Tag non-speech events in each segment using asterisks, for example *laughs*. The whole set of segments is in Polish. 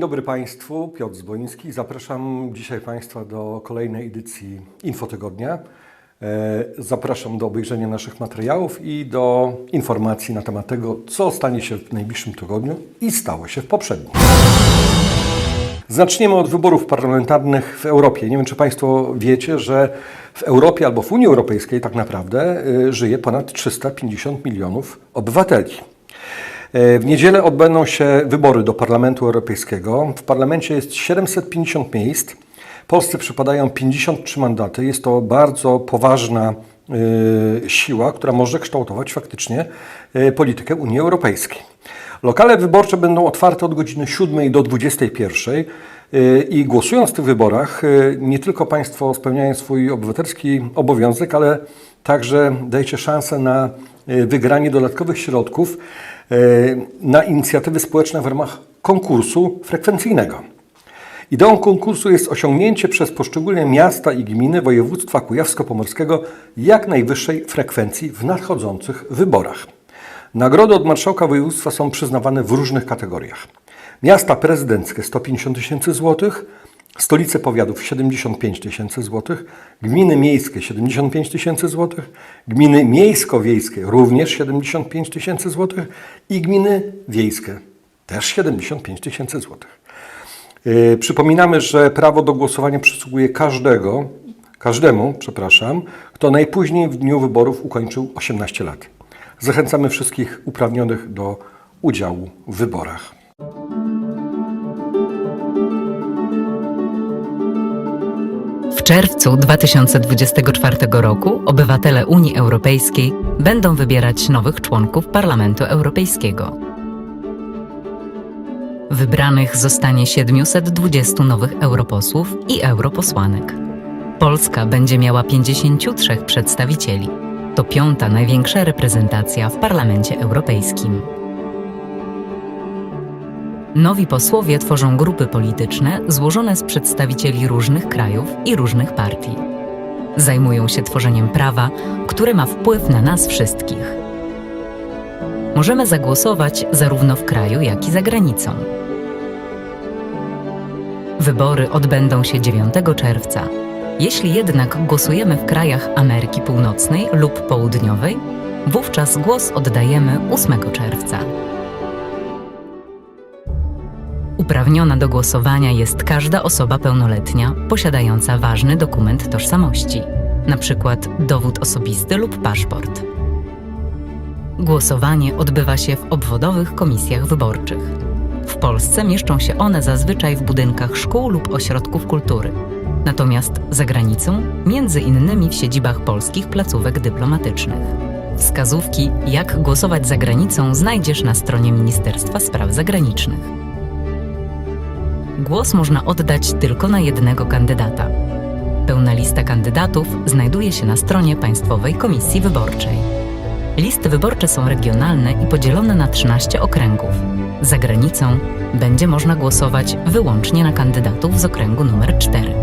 Dzień dobry Państwu, Piotr Zboński. Zapraszam dzisiaj Państwa do kolejnej edycji Infotygodnia. E, Zapraszam do obejrzenia naszych materiałów i do informacji na temat tego, co stanie się w najbliższym tygodniu i stało się w poprzednim. Zaczniemy od wyborów parlamentarnych w Europie. Nie wiem, czy Państwo wiecie, że w Europie albo w Unii Europejskiej tak naprawdę y, żyje ponad 350 milionów obywateli. E, W niedzielę odbędą się wybory do Parlamentu Europejskiego. W parlamencie jest 750 miejsc. Polsce przypadają 53 mandaty. Jest to bardzo poważna y, siła, która może kształtować faktycznie y, politykę Unii Europejskiej. Lokale wyborcze będą otwarte od godziny 7 do 21 y, i głosując w tych wyborach nie tylko Państwo spełniają swój obywatelski obowiązek, ale także dajecie szansę na wygranie dodatkowych środków na inicjatywy społeczne w ramach konkursu frekwencyjnego. Ideą konkursu jest osiągnięcie przez poszczególne miasta i gminy województwa kujawsko-pomorskiego jak najwyższej frekwencji w nadchodzących wyborach. Nagrody od marszałka województwa są przyznawane w różnych kategoriach. Miasta prezydenckie 150 tysięcy złotych, stolice powiatów 75 tysięcy złotych, gminy miejskie 75 tysięcy złotych, gminy miejsko-wiejskie również 75 tysięcy złotych i gminy wiejskie też 75 tysięcy złotych. Yy, Przypominamy, że prawo do głosowania przysługuje każdego, każdemu, przepraszam, kto najpóźniej w dniu wyborów ukończył 18 lat. Zachęcamy wszystkich uprawnionych do udziału w wyborach. Czerwcu 2024 roku obywatele Unii Europejskiej będą wybierać nowych członków Parlamentu Europejskiego. Wybranych zostanie 720 nowych europosłów i europosłanek. Polska będzie miała 53 przedstawicieli. To piąta największa reprezentacja w Parlamencie Europejskim. Nowi posłowie tworzą grupy polityczne złożone z przedstawicieli różnych krajów i różnych partii. Zajmują się tworzeniem prawa, które ma wpływ na nas wszystkich. Możemy zagłosować zarówno w kraju, jak i za granicą. Wybory odbędą się 9 czerwca. Jeśli jednak głosujemy w krajach Ameryki Północnej lub Południowej, wówczas głos oddajemy 8 czerwca. Uprawniona do głosowania jest każda osoba pełnoletnia posiadająca ważny dokument tożsamości, np. dowód osobisty lub paszport. Głosowanie odbywa się w obwodowych komisjach wyborczych. W Polsce mieszczą się one zazwyczaj w budynkach szkół lub ośrodków kultury. Natomiast za granicą, między innymi w siedzibach polskich placówek dyplomatycznych. Wskazówki, jak głosować za granicą, znajdziesz na stronie Ministerstwa Spraw Zagranicznych. Głos można oddać tylko na jednego kandydata. Pełna lista kandydatów znajduje się na stronie Państwowej Komisji Wyborczej. Listy wyborcze są regionalne i podzielone na 13 okręgów. Za granicą będzie można głosować wyłącznie na kandydatów z okręgu numer 4.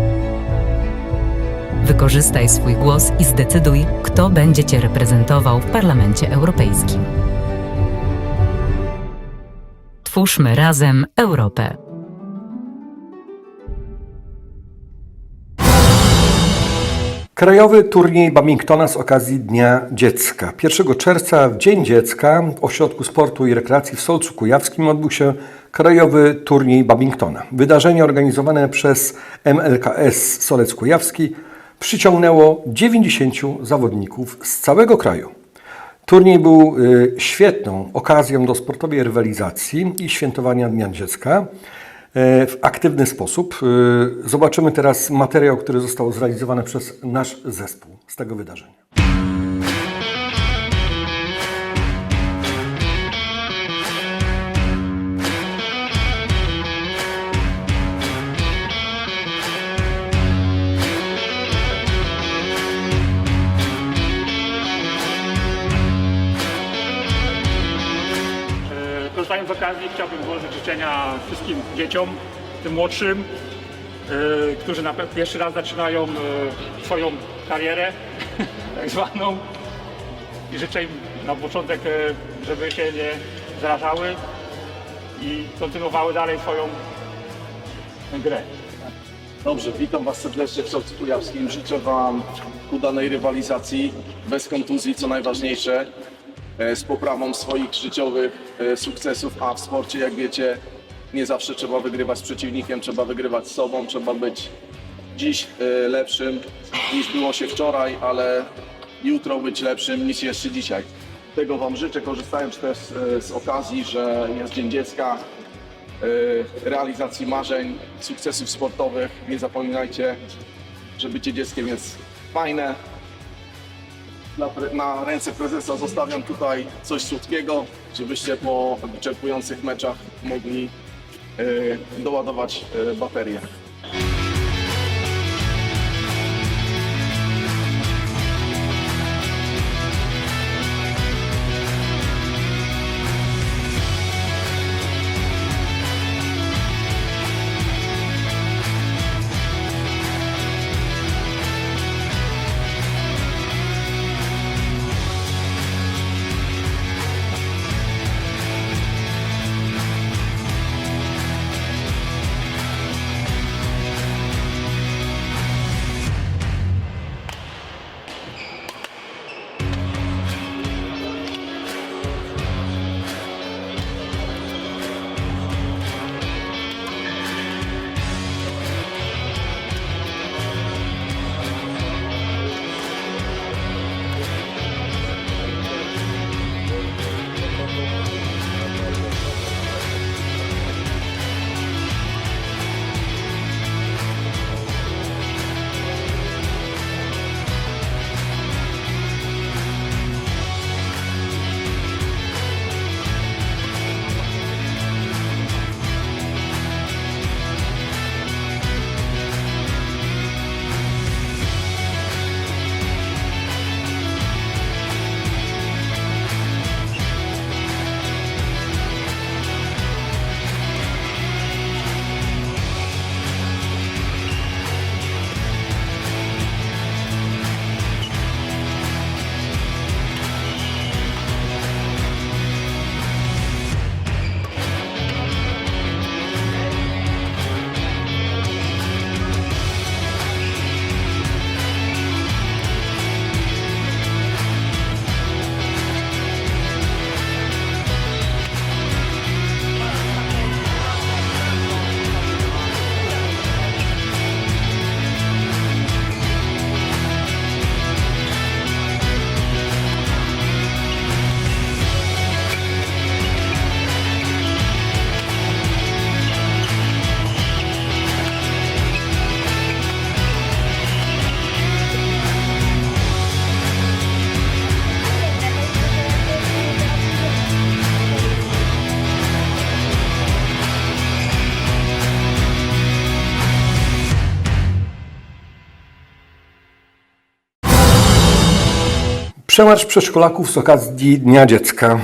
Wykorzystaj swój głos i zdecyduj, kto będzie Cię reprezentował w Parlamencie Europejskim. Twórzmy razem Europę. Krajowy turniej badmintona z okazji Dnia Dziecka. 1 czerwca, w Dzień Dziecka, w Ośrodku Sportu i Rekreacji w Solcu Kujawskim odbył się Krajowy Turniej Badmintona. Wydarzenie organizowane przez MLKS Solec Kujawski przyciągnęło 90 zawodników z całego kraju. Turniej był y, świetną okazją do sportowej rywalizacji i świętowania Dnia Dziecka w aktywny sposób. Y, Zobaczymy teraz materiał, który został zrealizowany przez nasz zespół z tego wydarzenia. Okazji chciałbym złożyć życzenia wszystkim dzieciom, tym młodszym, e, którzy na pierwszy raz zaczynają e, swoją karierę, *laughs* tak zwaną. I życzę im na początek, e, żeby się nie zarażały i kontynuowały dalej swoją grę. Dobrze, witam Was serdecznie w Solcu Kujawskim. Życzę Wam udanej rywalizacji, bez kontuzji, co najważniejsze, z poprawą swoich życiowych e, sukcesów, a w sporcie, jak wiecie, nie zawsze trzeba wygrywać z przeciwnikiem, trzeba wygrywać z sobą, trzeba być dziś e, lepszym niż było się wczoraj, ale jutro być lepszym niż jeszcze dzisiaj. Tego Wam życzę, korzystając też e, z okazji, że jest Dzień Dziecka, e, realizacji marzeń, sukcesów sportowych. Nie zapominajcie, że bycie dzieckiem jest fajne. Na, na ręce prezesa zostawiam tutaj coś słodkiego, żebyście po wyczerpujących meczach mogli e, doładować e, Przemarsz przedszkolaków z okazji Dnia Dziecka.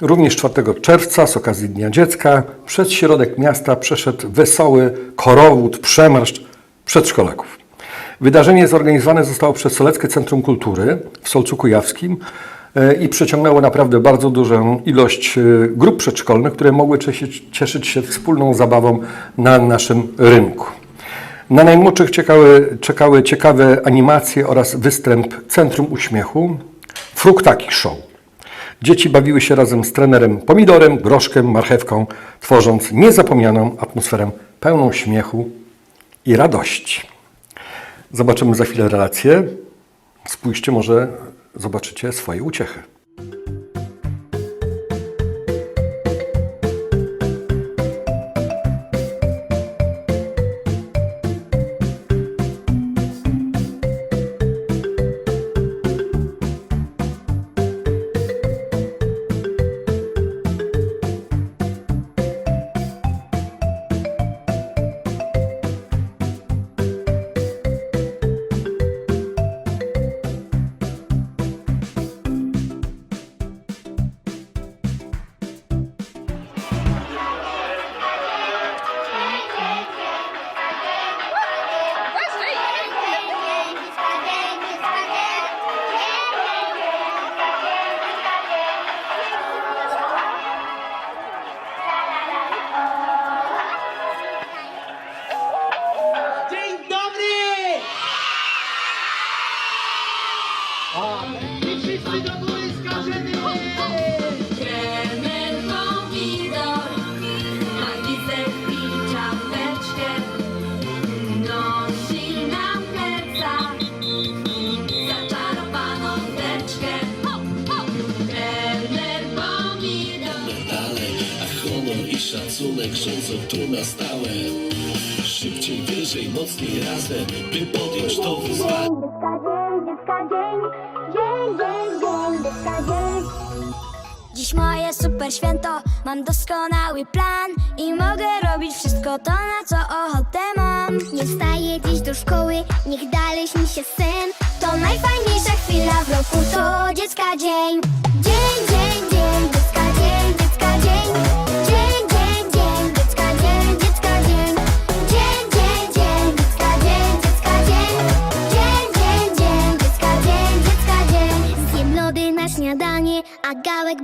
Również 4 czerwca z okazji Dnia Dziecka przez środek miasta przeszedł wesoły korowód, przemarsz przedszkolaków. Wydarzenie zorganizowane zostało przez Soleckie Centrum Kultury w Solcu Kujawskim e, i przyciągnęło naprawdę bardzo dużą ilość e, grup przedszkolnych, które mogły cieszyć, się wspólną zabawą na naszym rynku. Na najmłodszych czekały, czekały ciekawe animacje oraz występ Centrum Uśmiechu, Fruktaki Show. Dzieci bawiły się razem z trenerem pomidorem, groszkiem, marchewką, tworząc niezapomnianą atmosferę pełną śmiechu i radości. Zobaczymy za chwilę relację. Spójrzcie, może zobaczycie swoje uciechy. Mocniej razem By podjąć to wyzwanie. Dziecka dzień, dziecka dzień, dzień, dzień, dzień, dziecka dzień. Dziś moje super święto, mam doskonały plan I mogę robić wszystko to, na co ochotę mam. Nie wstaję dziś do szkoły, niech dalej śni się sen. To najfajniejsza chwila w roku, to dziecka dzień. Dzień, dzień, dzień, dziecka dzień, dziecka dzień Dzień,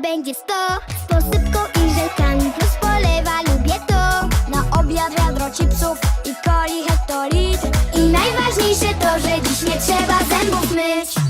będzie sto. Z posypką i żelkami plus polewa, lubię to. Na obiad wiadro chipsów i coli hektolitr I najważniejsze to, że dziś nie trzeba zębów myć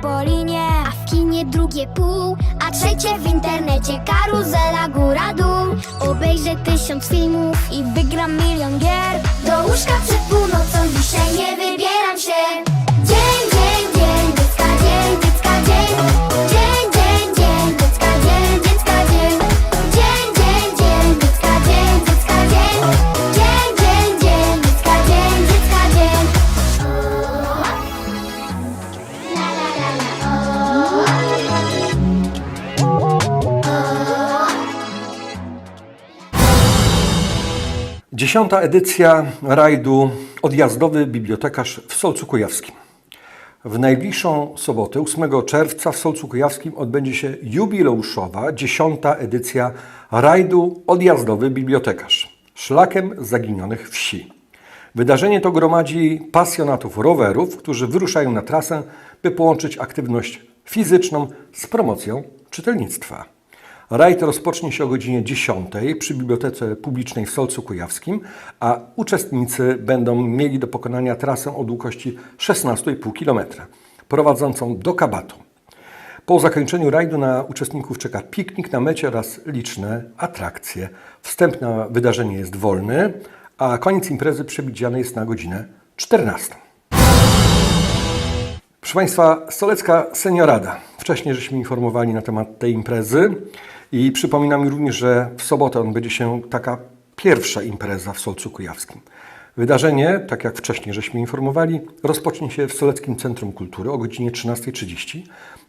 trampolinie, a w kinie drugie pół A trzecie w internecie, karuzela góra dół. Obejrzę tysiąc filmów i wygram milion gier. Do łóżka przed północą dzisiaj nie wybieram się Dziesiąta edycja rajdu Odjazdowy Bibliotekarz w Solcu Kujawskim. W najbliższą sobotę, 8 czerwca w Solcu Kujawskim odbędzie się jubileuszowa dziesiąta edycja rajdu Odjazdowy Bibliotekarz szlakiem zaginionych wsi. Wydarzenie to gromadzi pasjonatów rowerów, którzy wyruszają na trasę, by połączyć aktywność fizyczną z promocją czytelnictwa. Rajd rozpocznie się o godzinie 10 przy Bibliotece Publicznej w Solcu Kujawskim, a uczestnicy będą mieli do pokonania trasę o długości 16,5 km, prowadzącą do Kabatu. Po zakończeniu rajdu na uczestników czeka piknik na mecie oraz liczne atrakcje. Wstęp na wydarzenie jest wolny, a koniec imprezy przewidziany jest na godzinę 14. Proszę Państwa, Solecka Seniorada. Wcześniej żeśmy informowali na temat tej imprezy i przypominam również, że w sobotę odbędzie się taka pierwsza impreza w Solcu Kujawskim. Wydarzenie, tak jak wcześniej żeśmy informowali, rozpocznie się w Soleckim Centrum Kultury o godzinie 13.30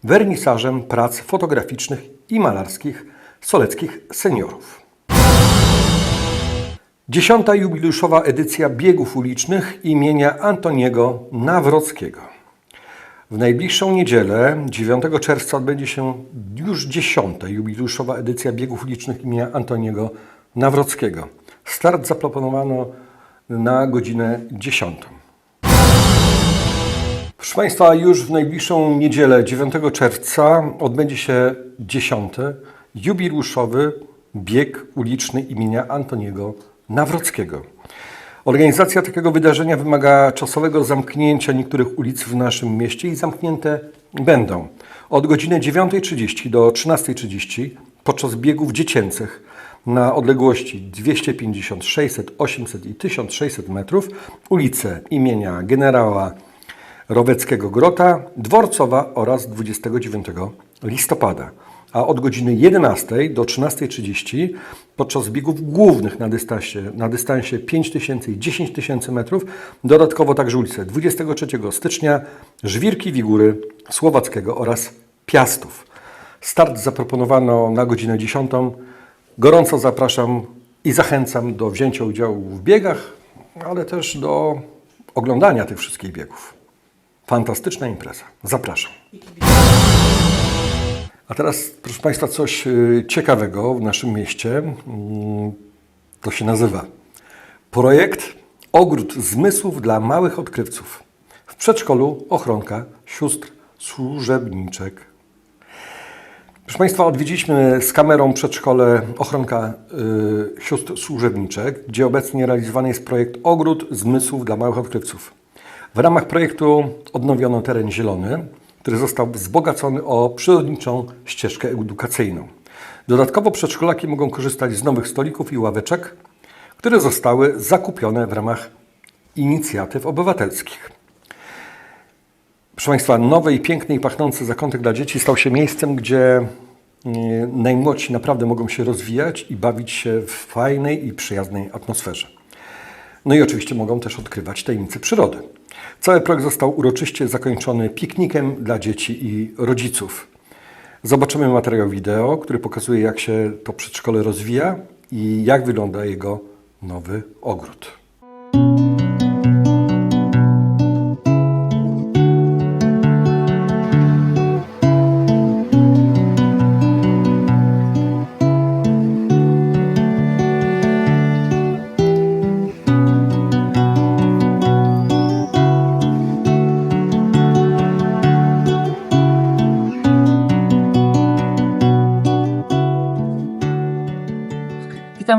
wernisażem prac fotograficznych i malarskich soleckich seniorów. Dziesiąta jubileuszowa edycja biegów ulicznych imienia Antoniego Nawrockiego. W najbliższą niedzielę, 9 czerwca, odbędzie się już dziesiąta jubileuszowa edycja biegów ulicznych imienia Antoniego Nawrockiego. Start zaplanowano na godzinę 10. Proszę Państwa, już w najbliższą niedzielę, 9 czerwca, odbędzie się dziesiąty jubileuszowy bieg uliczny imienia Antoniego Nawrockiego. Organizacja takiego wydarzenia wymaga czasowego zamknięcia niektórych ulic w naszym mieście i zamknięte będą od godziny 9.30 do 13.30 podczas biegów dziecięcych na odległości 250, 600, 800 i 1600 metrów ulice imienia generała Roweckiego Grota, Dworcowa oraz 29 listopada. A od godziny 11 do 13.30 podczas biegów głównych na dystansie, na dystansie 5000 i 10 tysięcy metrów, dodatkowo także ulice 23 stycznia, Żwirki Wigury, Słowackiego oraz Piastów. Start zaproponowano na godzinę 10. Gorąco zapraszam i zachęcam do wzięcia udziału w biegach, ale też do oglądania tych wszystkich biegów. Fantastyczna impreza. Zapraszam. A teraz, proszę Państwa, coś y, ciekawego w naszym mieście. Mm, To się nazywa projekt Ogród Zmysłów dla Małych Odkrywców. W przedszkolu ochronka sióstr służebniczek. Proszę Państwa, odwiedziliśmy z kamerą przedszkole Ochronka y, Sióstr Służebniczek, gdzie obecnie realizowany jest projekt Ogród Zmysłów dla Małych Odkrywców. W ramach projektu odnowiono teren zielony, który został wzbogacony o przyrodniczą ścieżkę edukacyjną. Dodatkowo przedszkolaki mogą korzystać z nowych stolików i ławeczek, które zostały zakupione w ramach inicjatyw obywatelskich. Proszę Państwa, nowy i piękny i pachnący zakątek dla dzieci stał się miejscem, gdzie e, najmłodsi naprawdę mogą się rozwijać i bawić się w fajnej i przyjaznej atmosferze. No i oczywiście mogą też odkrywać tajemnice przyrody. Cały projekt został uroczyście zakończony piknikiem dla dzieci i rodziców. Zobaczymy materiał wideo, który pokazuje, jak się to przedszkole rozwija i jak wygląda jego nowy ogród.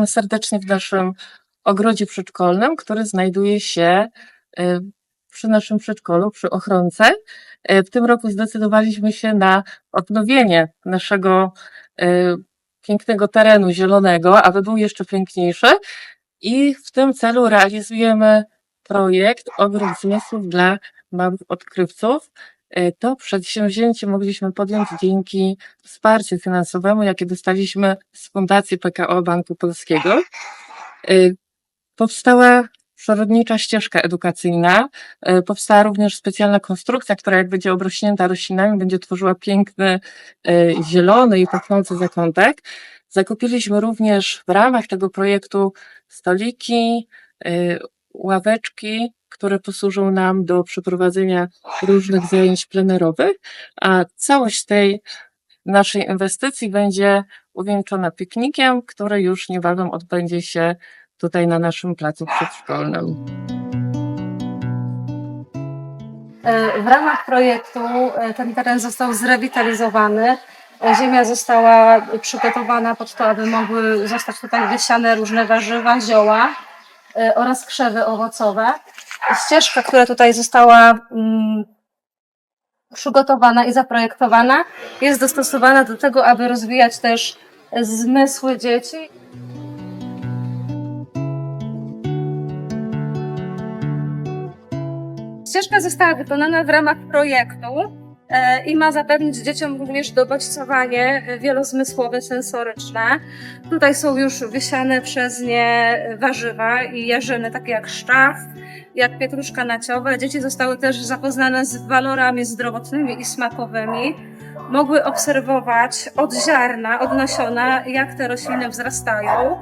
Witamy serdecznie w naszym ogrodzie przedszkolnym, który znajduje się y, przy naszym przedszkolu, przy ochronce. Y, W tym roku zdecydowaliśmy się na odnowienie naszego y, pięknego terenu zielonego, aby był jeszcze piękniejszy. I w tym celu realizujemy projekt Ogród Zmysłów dla małych odkrywców. Y, To przedsięwzięcie mogliśmy podjąć dzięki wsparciu finansowemu, jakie dostaliśmy z Fundacji PKO Banku Polskiego. Y, Powstała przyrodnicza ścieżka edukacyjna. Y, Powstała również specjalna konstrukcja, która jak będzie obrośnięta roślinami, będzie tworzyła piękny, zielony i pachnący zakątek. Zakupiliśmy również w ramach tego projektu stoliki, ławeczki, które posłużą nam do przeprowadzenia różnych zajęć plenerowych, a całość tej naszej inwestycji będzie uwieńczona piknikiem, który już niebawem odbędzie się tutaj na naszym placu przedszkolnym. E, W ramach projektu e, ten teren został zrewitalizowany. E, Ziemia została przygotowana pod to, aby mogły zostać tutaj wysiane różne warzywa, zioła oraz krzewy owocowe. Ścieżka, która tutaj została mm, przygotowana i zaprojektowana, jest dostosowana do tego, aby rozwijać też zmysły dzieci. Ścieżka została wykonana w ramach projektu i ma zapewnić dzieciom również dobodźcowanie e, wielozmysłowe, sensoryczne. Tutaj są już wysiane przez nie warzywa i jarzyny, takie jak szczaw, jak pietruszka naciowa. Dzieci zostały też zapoznane z walorami zdrowotnymi i smakowymi. Mogły obserwować od ziarna, od nasiona, jak te rośliny wzrastają.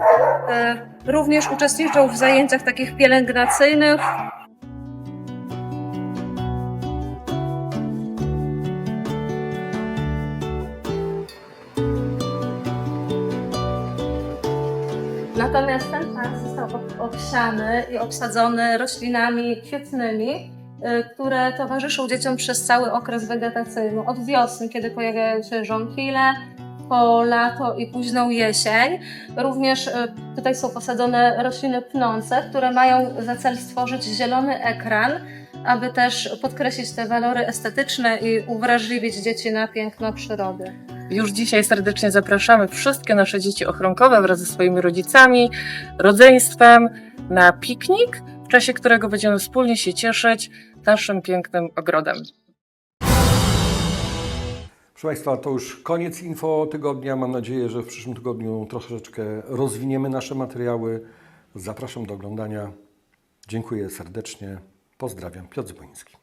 E, Również uczestniczą w zajęciach takich pielęgnacyjnych, Natomiast ten park został ob- obsiany i obsadzony roślinami kwietnymi, y, które towarzyszą dzieciom przez cały okres wegetacyjny. Od wiosny, kiedy pojawiają się żonkile, po lato i późną jesień. Również y, tutaj są posadzone rośliny pnące, które mają za cel stworzyć zielony ekran, aby też podkreślić te walory estetyczne i uwrażliwić dzieci na piękno przyrody. Już dzisiaj serdecznie zapraszamy wszystkie nasze dzieci ochronkowe wraz ze swoimi rodzicami, rodzeństwem na piknik, w czasie którego będziemy wspólnie się cieszyć naszym pięknym ogrodem. Proszę Państwa, to już koniec info tygodnia. Mam nadzieję, że w przyszłym tygodniu troszeczkę rozwiniemy nasze materiały. Zapraszam do oglądania. Dziękuję serdecznie. Pozdrawiam. Piotr Zboński.